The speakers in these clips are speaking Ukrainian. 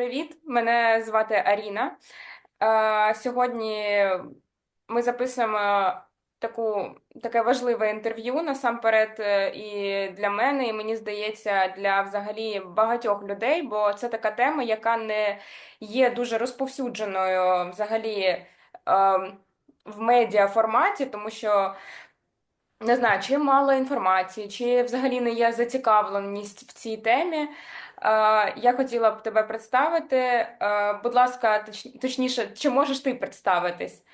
Привіт, мене звати Аріна. Е, Сьогодні ми записуємо таку, таке важливе інтерв'ю насамперед е, і для мене, і мені здається, для взагалі багатьох людей, бо це така тема, яка не є дуже розповсюдженою взагалі е, в медіа форматі, тому що не знаю, чи мало інформації, чи взагалі не є зацікавленість в цій темі. Е, Я хотіла б тебе представити. Е, Будь ласка, точніше, чи можеш ти представитись?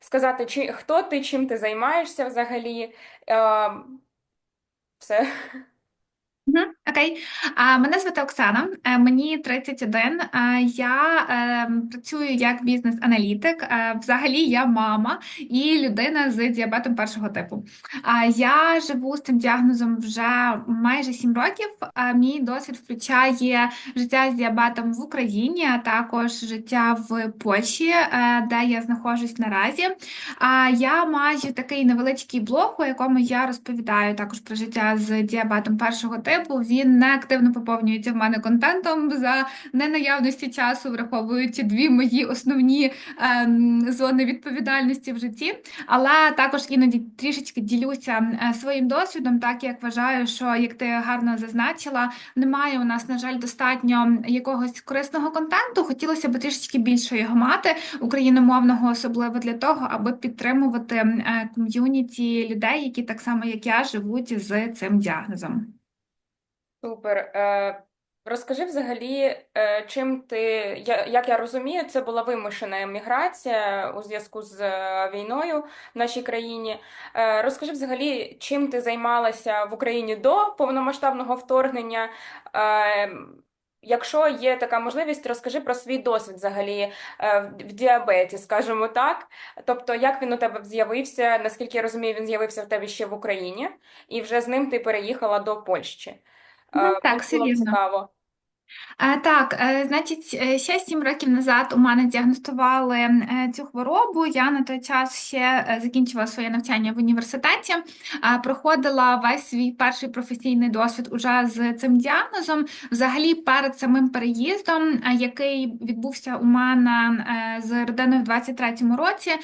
Сказати, чи хто ти, чим ти займаєшся взагалі? Е, Все. Окей, мене звати Оксана, е, мені 31. е, Я е, працюю як бізнес-аналітик. Е, Взагалі, я мама і людина з діабетом першого типу. А Я живу з цим діагнозом вже майже 7 років. Мій досвід включає життя з діабетом в Україні, а також життя в Польщі, де я знаходжусь наразі. А я маю такий невеличкий блог, у якому я розповідаю також про життя з діабетом першого типу. Він не активно поповнюється в мене контентом за ненаявності часу, враховуючи дві мої основні ем, зони відповідальності в житті. Але також іноді трішечки ділюся е, своїм досвідом, так як вважаю, що як ти гарно зазначила, немає у нас, на жаль, достатньо якогось корисного контенту. Хотілося б трішечки більше його мати україномовного, особливо для того, аби підтримувати е, ком'юніті людей, які так само як я живуть з цим діагнозом. Супер. Е, Розкажи взагалі, е, чим ти, як я розумію, це була вимушена еміграція у зв'язку з е, війною в нашій країні. Розкажи взагалі, чим ти займалася в Україні до повномасштабного вторгнення. Якщо є така можливість, розкажи про свій досвід взагалі в діабеті, скажімо так. Тобто, як він у тебе з'явився, наскільки я розумію, він з'явився в тебе ще в Україні, і вже з ним ти переїхала до Польщі. Мгм, Е, Так, вірно. цікаво. Е, Так, е, значить, е, ще сім років назад у мене діагностували цю хворобу. Я на той час ще закінчила своє навчання в університеті, проходила весь свій перший професійний досвід уже з цим діагнозом. Взагалі, перед самим переїздом, який відбувся у мене з родиною в 23-му році, е,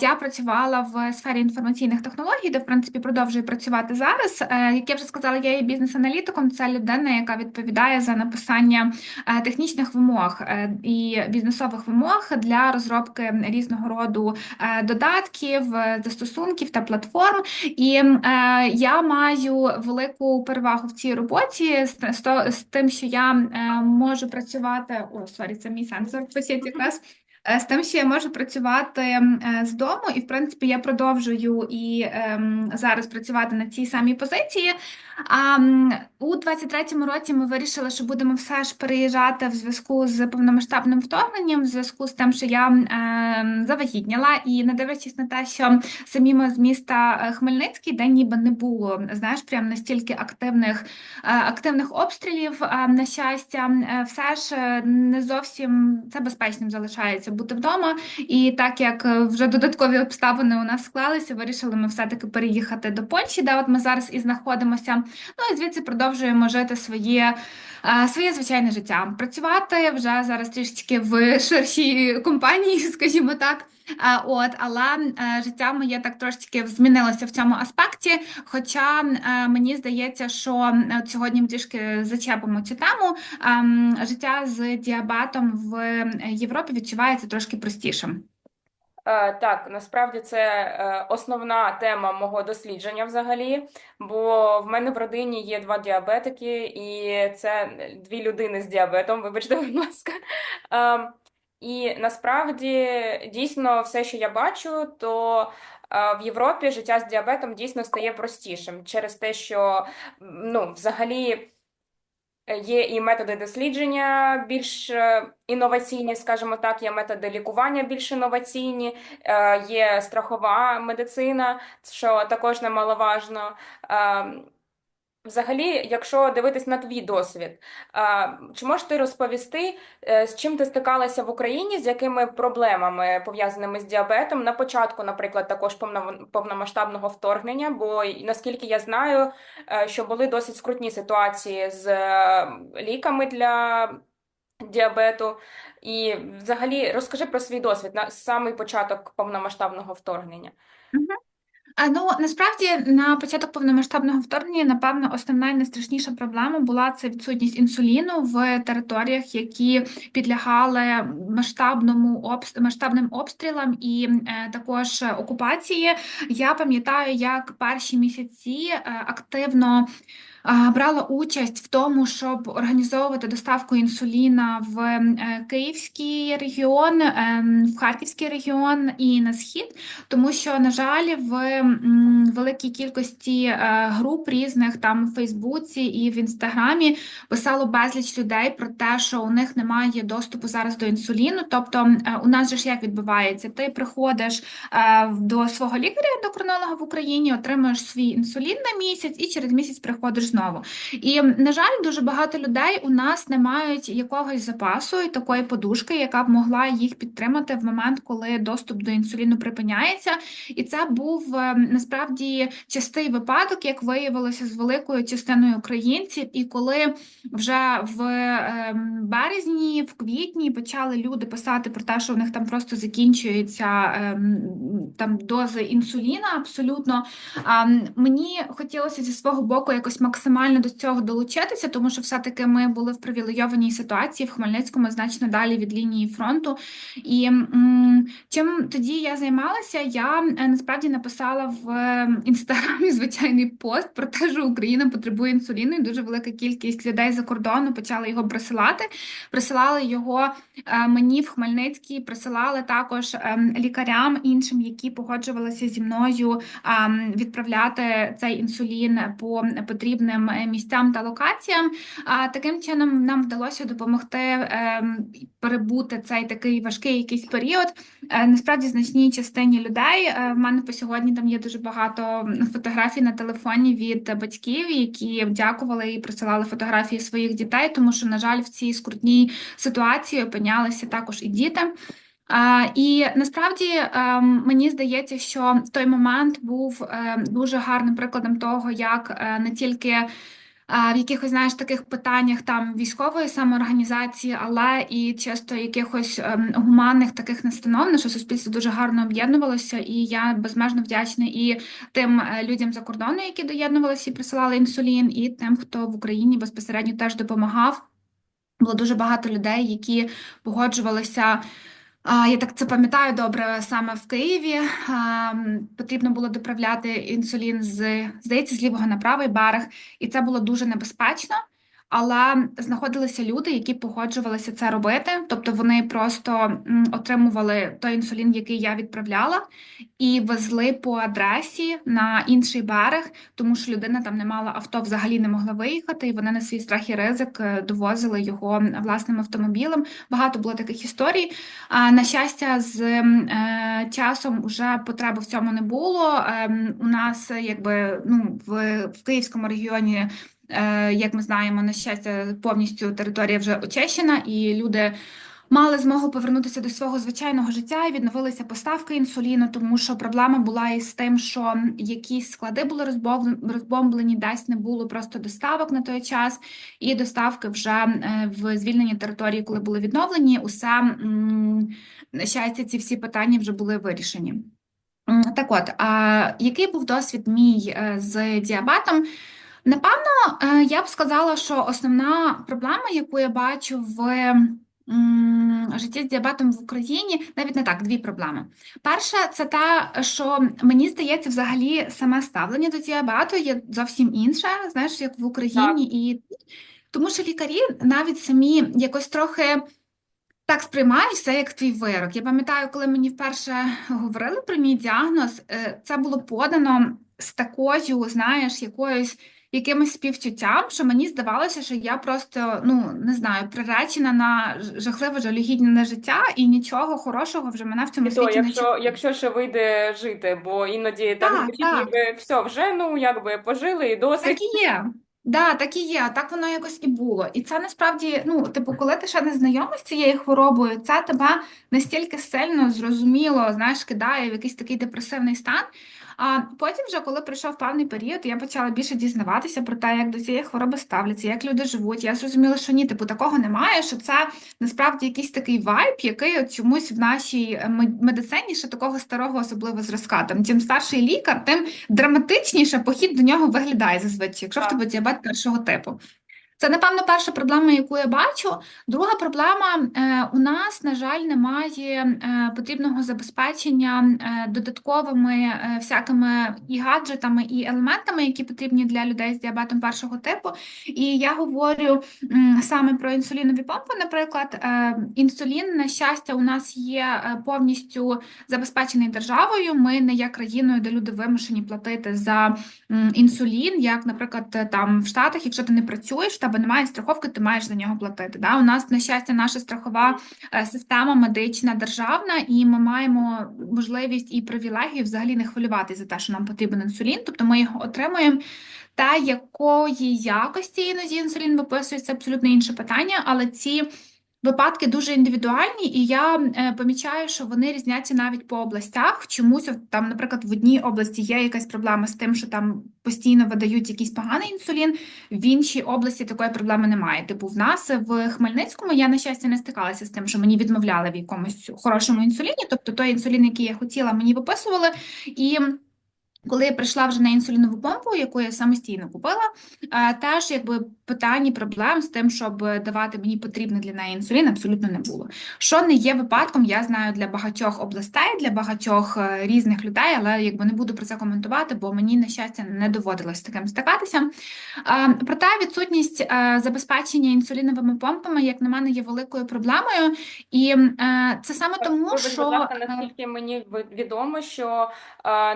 я працювала в сфері інформаційних технологій, де в принципі продовжую працювати зараз. Як я вже сказала, я є бізнес-аналітиком. Це людина, яка відповідає за написання е, технічних вимог е, і бізнесових вимог для розробки різного роду е, додатків, застосунків та платформ. І я маю велику перевагу в цій роботі з, тим, що я можу працювати. О, сорі, це мій сенсор посіть якраз. Е, З тим, що я можу працювати е, з дому, і в принципі я продовжую і ем, зараз працювати на цій самій позиції. А у 23-му році ми вирішили, що будемо все ж переїжджати в зв'язку з повномасштабним вторгненням, в зв'язку з тим, що я е, завагітніла, і не дивлячись на те, що самі ми з міста е, Хмельницький, де ніби не було, знаєш, прям настільки активних, активних обстрілів, е, на щастя, все ж не зовсім це безпечним залишається бути вдома. І так як е, вже додаткові обставини у нас склалися, вирішили ми все-таки переїхати до Польщі, де от ми зараз і знаходимося. Ну і звідси продовжуємо жити своє, е, своє звичайне життя. Працювати вже зараз трішечки в ширшій компанії, скажімо так. От, але е, життя моє так трошечки змінилося в цьому аспекті. Хоча е, мені здається, що е, сьогодні ми трішки зачепимо цю тему. Ем, Життя з діабетом в Європі відчувається трошки простішим. Так, насправді це основна тема мого дослідження взагалі, бо в мене в родині є два діабетики, і це дві людини з діабетом, вибачте, будь ласка. І насправді дійсно все, що я бачу, то е, в Європі життя з діабетом дійсно стає простішим через те, що ну, взагалі. Є і методи дослідження більш е, інноваційні, скажімо так, є методи лікування більш інноваційні, е, є страхова медицина, що також немаловажно. Взагалі, якщо дивитись на твій досвід, чи можеш ти розповісти, е, з чим ти стикалася в Україні, з якими проблемами пов'язаними з діабетом на початку, наприклад, також повно- повномасштабного вторгнення? Бо наскільки я знаю, е, що були досить скрутні ситуації з е, ліками для діабету. І взагалі розкажи про свій досвід на самий початок повномасштабного вторгнення. А, Ну, насправді на початок повномасштабного вторгнення, напевно, основна і найстрашніша проблема була це відсутність інсуліну в територіях, які підлягали масштабному обс... масштабним обстрілам і е, також окупації. Я пам'ятаю, як перші місяці е, активно брала участь в тому, щоб організовувати доставку інсуліна в е, Київський регіон, ем, в Харківський регіон і на схід, тому що, на жаль, в великій кількості е, груп різних там в Фейсбуці і в Інстаграмі писало безліч людей про те, що у них немає доступу зараз до інсуліну. Тобто, е, у нас же ж як відбувається? Ти приходиш е, до свого лікаря-ендокринолога в Україні, отримуєш свій інсулін на місяць і через місяць приходиш знову. І, на жаль, дуже багато людей у нас не мають якогось запасу і такої подушки, яка б могла їх підтримати в момент, коли доступ до інсуліну припиняється. І це був е, насправді частий випадок, як виявилося з великою частиною українців. І коли вже в е, березні, в квітні почали люди писати про те, що в них там просто закінчується е, там дози інсуліна, абсолютно. Мені хотілося зі свого боку якось максимально до цього долучитися, тому що все-таки ми були в привілейованій ситуації в Хмельницькому, значно далі від лінії фронту. І чим тоді я займалася, я е, насправді написала в е, інстаграмі звичайний пост про те, що Україна потребує інсуліну, і дуже велика кількість людей за кордону почали його присилати. Присилали його е, мені в Хмельницький, присилали також ем, лікарям іншим, які погоджувалися зі мною ем, відправляти цей інсулін по потрібним е, місцям та локаціям. А таким чином нам вдалося допомогти ем, перебути цей такий важкий якийсь період. Е, Насправді значній частині людей. е, В мене по сьогодні там є дуже багато фотографій на телефоні від батьків, які дякували і присилали фотографії своїх дітей, тому що, на жаль, в цій скрутній ситуації опинялися також і діти. І насправді ем, мені здається, що той момент був ем, дуже гарним прикладом того, як е, не тільки е, в якихось, знаєш, таких питаннях там військової самоорганізації, але і часто якихось ем, гуманних таких настанов, наше суспільство дуже гарно об'єднувалося, і я безмежно вдячна і тим е, людям за кордону, які доєднувалися і присилали інсулін, і тим, хто в Україні безпосередньо теж допомагав. Було дуже багато людей, які погоджувалися. Я так це пам'ятаю добре саме в Києві. Потрібно було доправляти інсулін з, здається, з лівого на правий берег, і це було дуже небезпечно. Але знаходилися люди, які погоджувалися це робити. Тобто вони просто отримували той інсулін, який я відправляла, і везли по адресі на інший берег, тому що людина там не мала авто, взагалі не могла виїхати, і вони на свій страх і ризик е, довозили його власним автомобілем. Багато було таких історій. А на щастя, з е, часом вже потреби в цьому не було. Е, у нас, якби ну, в, в Київському регіоні. Е, Як ми знаємо, на щастя, повністю територія вже очищена, і люди мали змогу повернутися до свого звичайного життя і відновилися поставки інсуліну, тому що проблема була із тим, що якісь склади були розбомблені, десь не було просто доставок на той час, і доставки вже е, в звільненій території, коли були відновлені, усе на щастя, ці всі питання вже були вирішені. Так от, а який був досвід мій е, з діабетом? Напевно, е, я б сказала, що основна проблема, яку я бачу в житті з діабетом в Україні, навіть не так, дві проблеми. Перша, це та, що мені здається, взагалі саме ставлення до діабету є зовсім інше, знаєш, як в Україні, і тому що лікарі навіть самі якось трохи. Так сприймають все як твій вирок. Я пам'ятаю, коли мені вперше говорили про мій діагноз, е, це було подано з такою, знаєш, якоюсь якимось співчуттям, що мені здавалося, що я просто, ну не знаю, приречена на жахливе жалюгідне життя, і нічого хорошого вже мене в цьому І то, світі не якщо, чекає. якщо ще вийде жити, бо іноді так Так, звучить, так. ніби все, вже ну якби пожили і Так досить. і є. Да, так і є, так воно якось і було. І це насправді, ну, типу, коли ти ще не знайомий з цією хворобою, це тебе настільки сильно зрозуміло, знаєш, кидає в якийсь такий депресивний стан. А потім, вже коли пройшов певний період, я почала більше дізнаватися про те, як до цієї хвороби ставляться, як люди живуть. Я зрозуміла, що ні, типу такого немає, що це насправді якийсь такий вайб, який от чомусь в нашій е, медицині ще такого старого особливо зразка. Там чим старший лікар, тим драматичніше похід до нього виглядає зазвичай, якщо в тебе діабет першого типу. Це, напевно, перша проблема, яку я бачу. Друга проблема е, у нас, на жаль, немає е, потрібного забезпечення е, додатковими всякими і гаджетами, і елементами, які потрібні для людей з діабетом першого типу. І я говорю саме про інсулінові помпи. Наприклад, інсулін, на щастя, у нас є повністю забезпечений державою. Ми не є країною, де люди вимушені платити за інсулін, як, наприклад, там в Штатах, якщо ти не працюєш, тебе немає страховки, ти маєш за нього платити. Да? У нас, на щастя, наша страхова е, система медична державна, і ми маємо можливість і привілегію взагалі не хвилюватися за те, що нам потрібен інсулін, тобто ми його отримуємо. Та якої якості іноді інсулін виписується, абсолютно інше питання, але ці Випадки дуже індивідуальні, і я е, помічаю, що вони різняться навіть по областях. Чомусь там, наприклад, в одній області є якась проблема з тим, що там постійно видають якийсь поганий інсулін, в іншій області такої проблеми немає. Типу, в нас в Хмельницькому я, на щастя, не стикалася з тим, що мені відмовляли в якомусь хорошому інсуліні. Тобто той інсулін, який я хотіла, мені виписували. І коли я прийшла вже на інсулінову помпу, яку я самостійно купила, теж якби питань і проблем з тим, щоб давати мені потрібний для неї інсулін, абсолютно не було. Що не є випадком, я знаю для багатьох областей, для багатьох е, різних людей, але якби не буду про це коментувати, бо мені, на щастя, не доводилось таким стикатися. Проте відсутність е, забезпечення інсуліновими помпами, як на мене, є великою проблемою, і е, це саме тому, що наскільки мені відомо, що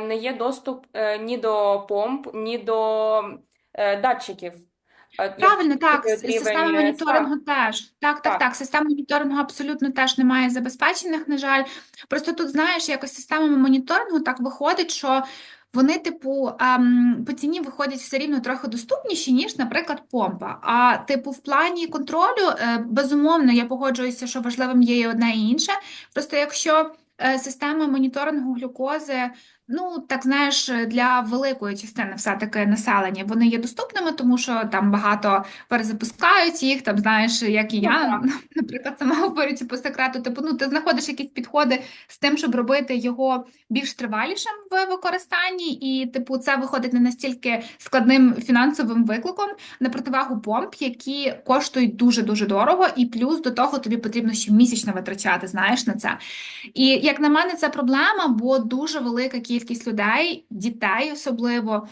не є доступ е, ні до помп, ні до е, датчиків. Е, Правильно, так, система моніторингу теж. Так, так, Так. так. Система моніторингу абсолютно теж немає забезпечених, на жаль. Просто тут, знаєш, якось системами моніторингу так виходить, що вони, типу, ем, по ціні виходять все рівно трохи доступніші, ніж, наприклад, помпа. А, типу, в плані контролю, е, безумовно, я погоджуюся, що важливим є і одне і інше. Просто якщо е, системи моніторингу глюкози Ну, так знаєш, для великої частини все-таки населення. Вони є доступними, тому що там багато перезапускають їх, там знаєш, як і Ну, я, наприклад, сама говорячи по секрету, типу, ну ти знаходиш якісь підходи з тим, щоб робити його більш тривалішим в використанні, і типу, це виходить не настільки складним фінансовим викликом. На противагу помп, які коштують дуже дуже дорого, і плюс до того тобі потрібно ще місячно витрачати, знаєш, на це. І як на мене, це проблема, бо дуже велика кількість людей, дітей особливо,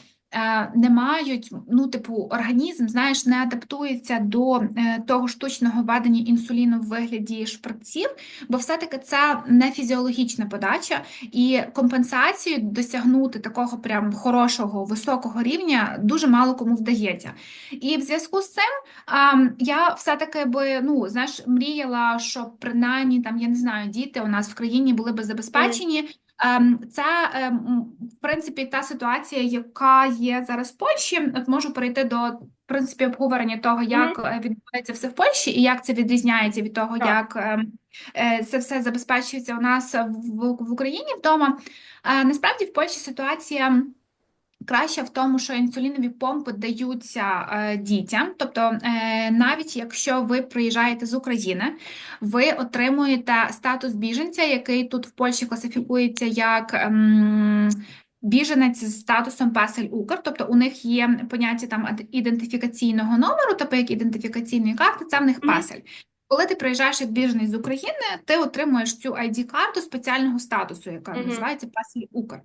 не мають, ну, типу, організм, знаєш, не адаптується до е, того штучного введення інсуліну в вигляді шприців, бо все-таки це не фізіологічна подача, і компенсацію досягнути такого прям хорошого, високого рівня дуже мало кому вдається. І в зв'язку з цим я все-таки би, ну, знаєш, мріяла, щоб принаймні там, я не знаю, діти у нас в країні були би забезпечені. Ем, Це, ем, в принципі, та ситуація, яка є зараз в Польщі. От можу перейти до, в принципі, обговорення того, як е, відбувається все в Польщі і як це відрізняється від того, Так. як ем, е, це все забезпечується у нас в, в Україні вдома. Е, Насправді в Польщі ситуація. Краще в тому, що інсулінові помпи даються е, дітям. Тобто, е, навіть якщо ви приїжджаєте з України, ви отримуєте статус біженця, який тут в Польщі класифікується як ем, біженець з статусом пасель Укр. Тобто у них є поняття там ідентифікаційного номеру, тобто як ідентифікаційної карти, це в них пасель. Коли ти приїжджаєш як біженець з України, ти отримуєш цю ID-карту спеціального статусу, яка Мгм. називається пасель Укр.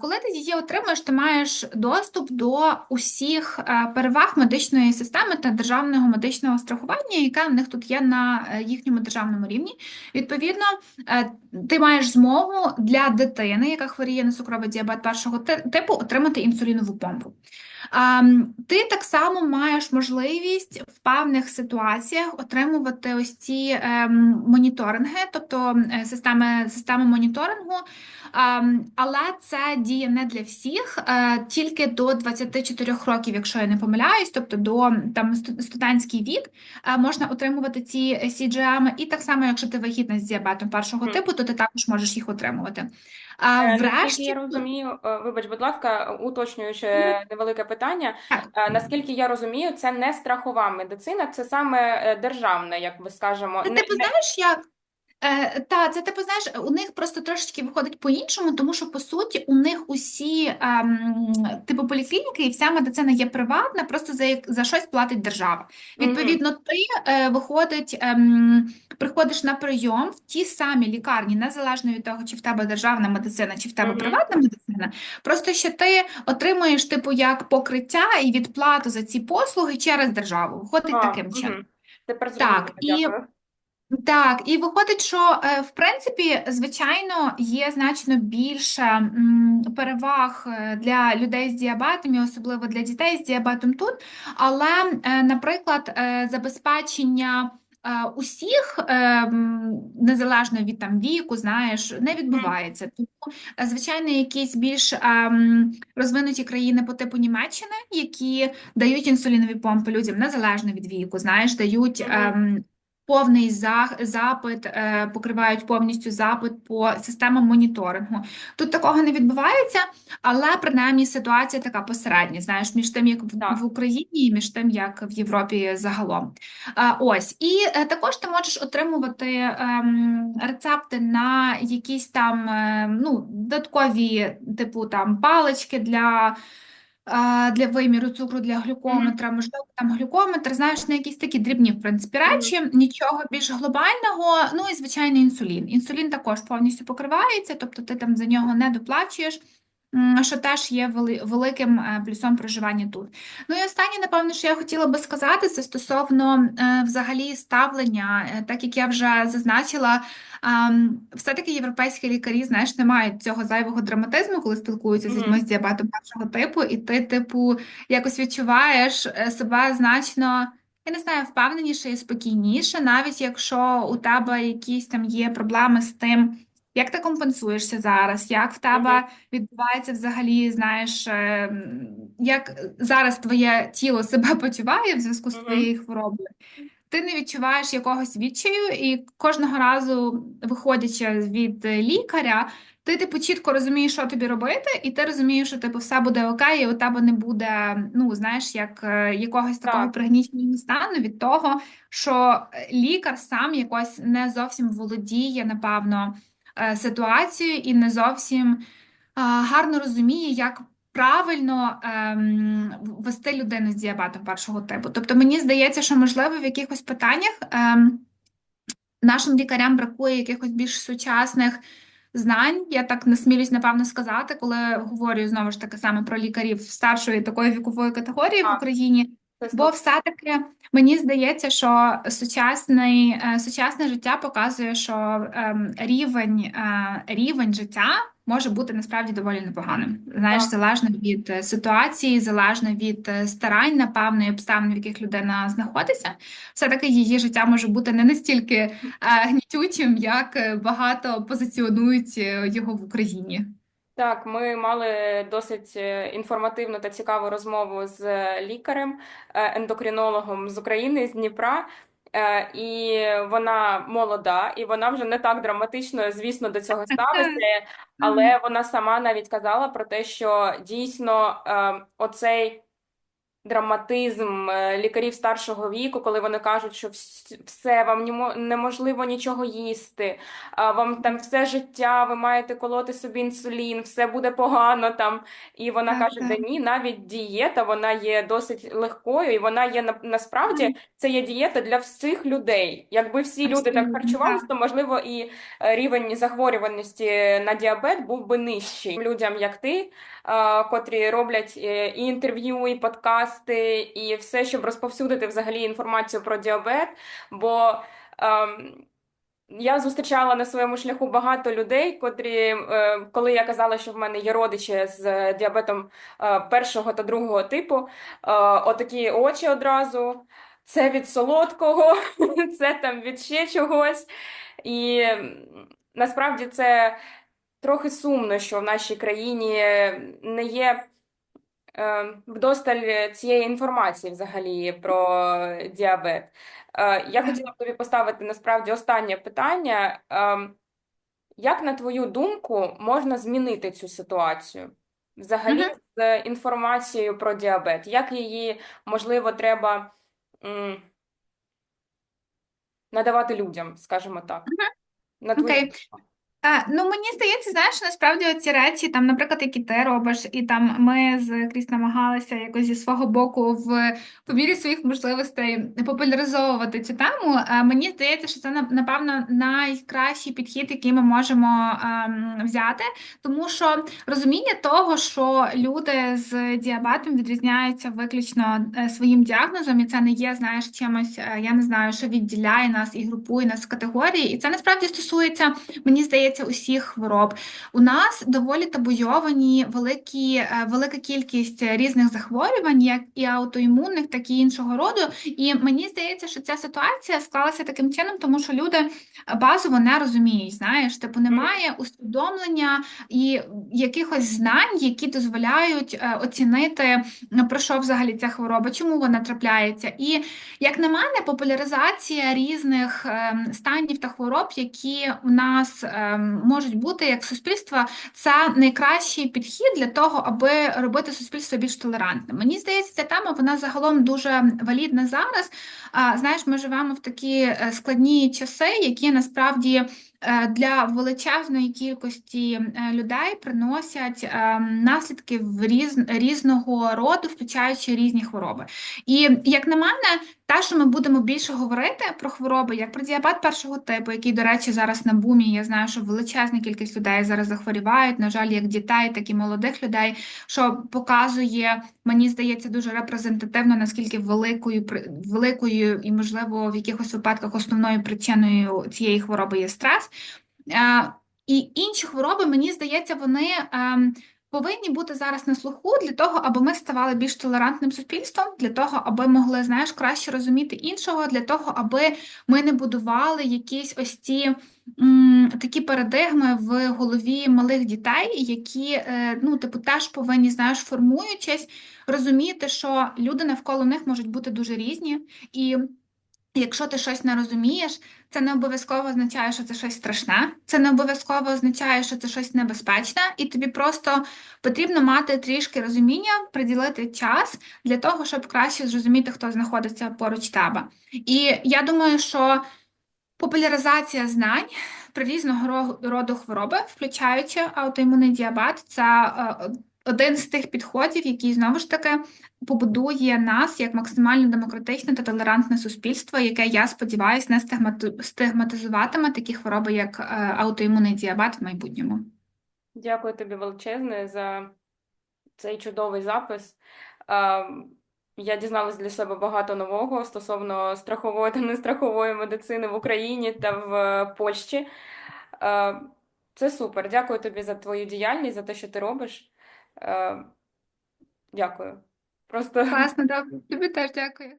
Коли ти її отримуєш, ти маєш доступ до усіх е, переваг медичної системи та державного медичного страхування, яке в них тут є на е, їхньому державному рівні. Відповідно, е, ти маєш змогу для дитини, яка хворіє на цукровий діабет першого типу, отримати інсулінову помпу. Ти так само маєш можливість в певних ситуаціях отримувати ось ці ем, моніторинги, тобто е, системи, системи моніторингу. Але це діє не для всіх, е, тільки до 24 років, якщо я не помиляюсь, тобто до там студентський вік, е, можна отримувати ці CGM. І так само, якщо ти вагітна з діабетом першого типу, то ти також можеш їх отримувати. А Е, Наскільки врешті, я розумію, е, вибач, будь ласка, уточнюючи невелике питання. так. Е, Наскільки я розумію, це не страхова медицина, це саме е, державне, як би скажемо, ти не, типу, не... знаєш, як Е, та, це типу, знаєш, у них просто трошечки виходить по-іншому, тому що по суті у них усі ем, типу поліклініки і вся медицина є приватна, просто за, як- за щось платить держава. Відповідно, ти е, виходить, ем, приходиш на прийом в ті самі лікарні, незалежно від того, чи в тебе державна медицина, чи в тебе Мгм. приватна медицина. Просто що ти отримуєш типу як покриття і відплату за ці послуги через державу. Виходить А, таким чином. мгм. Тепер зрозуміло, Так, і дякую. Так, і виходить, що е, в принципі, звичайно, є значно більше переваг е, для людей з діабетом, і особливо для дітей з діабетом тут. Але, е, наприклад, забезпечення усіх, незалежно від там віку, знаєш, не відбувається. Тому, звичайно, якісь більш розвинуті країни по типу Німеччини, які дають інсулінові помпи людям незалежно від віку, знаєш, дають. Ем, Повний за- запит, е, покривають повністю запит по системам моніторингу. Тут такого не відбувається, але принаймні ситуація така посередня, знаєш, між тим, як в, Україні, і між тим, як в Європі загалом. Е, Ось, і е, також ти можеш отримувати ем, рецепти на якісь там е, ну, додаткові, типу там палички для для виміру цукру, для глюкометра, можливо, там глюкометр, знаєш, на якісь такі дрібні, в принципі, речі, нічого більш глобального. Ну і звичайно, інсулін. Інсулін також повністю покривається, тобто ти там за нього не доплачуєш. Що теж є великим е, плюсом проживання тут. Ну і останнє, напевно, що я хотіла би сказати, це стосовно е, взагалі ставлення, Е, так як я вже зазначила, ем, все-таки європейські лікарі, знаєш, не мають цього зайвого драматизму, коли спілкуються з людьми з діабетом першого типу, і ти, типу, якось відчуваєш себе значно, я не знаю, впевненіше і спокійніше, навіть якщо у тебе якісь там є проблеми з тим, як ти компенсуєшся зараз, як в тебе відбувається взагалі, знаєш, е, як зараз твоє тіло себе почуває в зв'язку з твоєю хворобою? Ти не відчуваєш якогось відчаю, і кожного разу, виходячи від лікаря, ти типу чітко розумієш, що тобі робити, і ти розумієш, що типу все буде окей, і у тебе не буде, ну знаєш, як е, якогось такого Так. пригніченого стану від того, що лікар сам якось не зовсім володіє, напевно, е, ситуацією і не зовсім е, гарно розуміє, як правильно ем, вести людину з діабетом першого типу. Тобто мені здається, що можливо в якихось питаннях ем, нашим лікарям бракує якихось більш сучасних знань. Я так насмілюсь, напевно, сказати, коли говорю знову ж таки саме про лікарів старшої такої вікової категорії в Україні. Бо все-таки мені здається, що сучасний, е, сучасне життя показує, що ем, рівень, е, рівень життя може бути насправді доволі непоганим. Знаєш, Так. залежно від е, ситуації, залежно від старань, напевно, і обставин, в яких людина знаходиться, все-таки її життя може бути не настільки гнітючим, як багато позиціонують його в Україні. Так, ми мали досить е, інформативну та цікаву розмову з е, лікарем, е, ендокринологом з України, з Дніпра. І вона молода, і вона вже не так драматично, звісно, до цього ставиться, але вона сама навіть казала про те, що дійсно е, оцей драматизм е, лікарів старшого віку, коли вони кажуть, що все, вам неможливо нічого їсти, вам там все життя, ви маєте колоти собі інсулін, все буде погано там. І вона Так, каже, так. да ні, навіть дієта, вона є досить легкою, і вона є на- насправді це є дієта для всіх людей. Якби всі люди так харчувалися, то можливо і е, рівень захворюваності на діабет був би нижчий. Людям, як ти, котрі роблять е, і інтерв'ю, і подкасти, і все, щоб розповсюдити взагалі інформацію про діабет. Бо ем, я зустрічала на своєму шляху багато людей, котрі, е, коли я казала, що в мене є родичі з діабетом е, першого та другого типу, е, отакі очі одразу. Це від солодкого, це там від ще чогось. І насправді це трохи сумно, що в нашій країні не є е, вдосталь цієї інформації взагалі про діабет. Е, Я хотіла б тобі поставити насправді останнє питання. Ем, Як на твою думку можна змінити цю ситуацію? Взагалі Мгм. з інформацією про діабет? Як її, можливо, треба м, надавати людям, скажімо так? На твою Окей. думку. Ну мені здається, знаєш, насправді ці речі, там, наприклад, які ти робиш, і там ми з Кріс намагалися якось зі свого боку в по мірі своїх можливостей популяризовувати цю тему. Мені здається, що це на- напевно найкращий підхід, який ми можемо ем, взяти, тому що розуміння того, що люди з діабетом відрізняються виключно е, своїм діагнозом, і це не є, знаєш, чимось, е, я не знаю, що відділяє нас і групує нас в категорії, і це насправді стосується мені здається, усіх хвороб. У нас доволі табуйовані великі, е, велика кількість різних захворювань, як і аутоімунних, так і іншого роду. І мені здається, що ця ситуація склалася таким чином, тому що люди базово не розуміють. Знаєш, типу немає усвідомлення і якихось знань, які дозволяють е, оцінити, ну, про що взагалі ця хвороба, чому вона трапляється. І як на мене, популяризація різних ем, станів та хвороб, які у нас ем, можуть бути як суспільства, це найкращий підхід для того, аби робити суспільство більш толерантним. Мені здається, ця тема вона загалом дуже валідна зараз. Знаєш, ми живемо в такі е, складні часи, які насправді. е, Для величезної кількості е, людей приносять наслідки в різ, різного роду, включаючи різні хвороби. І як на мене, те, що ми будемо більше говорити про хвороби, як про діабет першого типу, який, до речі, зараз на бумі. Я знаю, що величезна кількість людей зараз захворівають, на жаль, як дітей, так і молодих людей, що показує, мені здається, дуже репрезентативно, наскільки великою великою і, можливо, в якихось випадках основною причиною цієї хвороби є стрес. Е, І інші хвороби, мені здається, вони ем, повинні бути зараз на слуху для того, аби ми ставали більш толерантним суспільством, для того, аби могли, знаєш, краще розуміти іншого, для того, аби ми не будували якісь ось ці м, такі парадигми в голові малих дітей, які, е, ну, типу, теж повинні, знаєш, формуючись, розуміти, що люди навколо них можуть бути дуже різні. І Якщо ти щось не розумієш, це не обов'язково означає, що це щось страшне, це не обов'язково означає, що це щось небезпечне, і тобі просто потрібно мати трішки розуміння, приділити час для того, щоб краще зрозуміти, хто знаходиться поруч тебе. І я думаю, що популяризація знань про різного роду хвороби, включаючи аутоімунний діабет, це е, один з тих підходів, який знову ж таки побудує нас як максимально демократичне та толерантне суспільство, яке, я сподіваюся, не стигматизуватиме такі хвороби, як е, аутоімунний діабет в майбутньому. Дякую тобі величезне за цей чудовий запис. Е, Я дізналась для себе багато нового стосовно страхової та нестрахової медицини в Україні та в е, Польщі. Це супер. Дякую тобі за твою діяльність, за те, що ти робиш. Е, Дякую. Просто Класно, добре. Тобі теж дякую.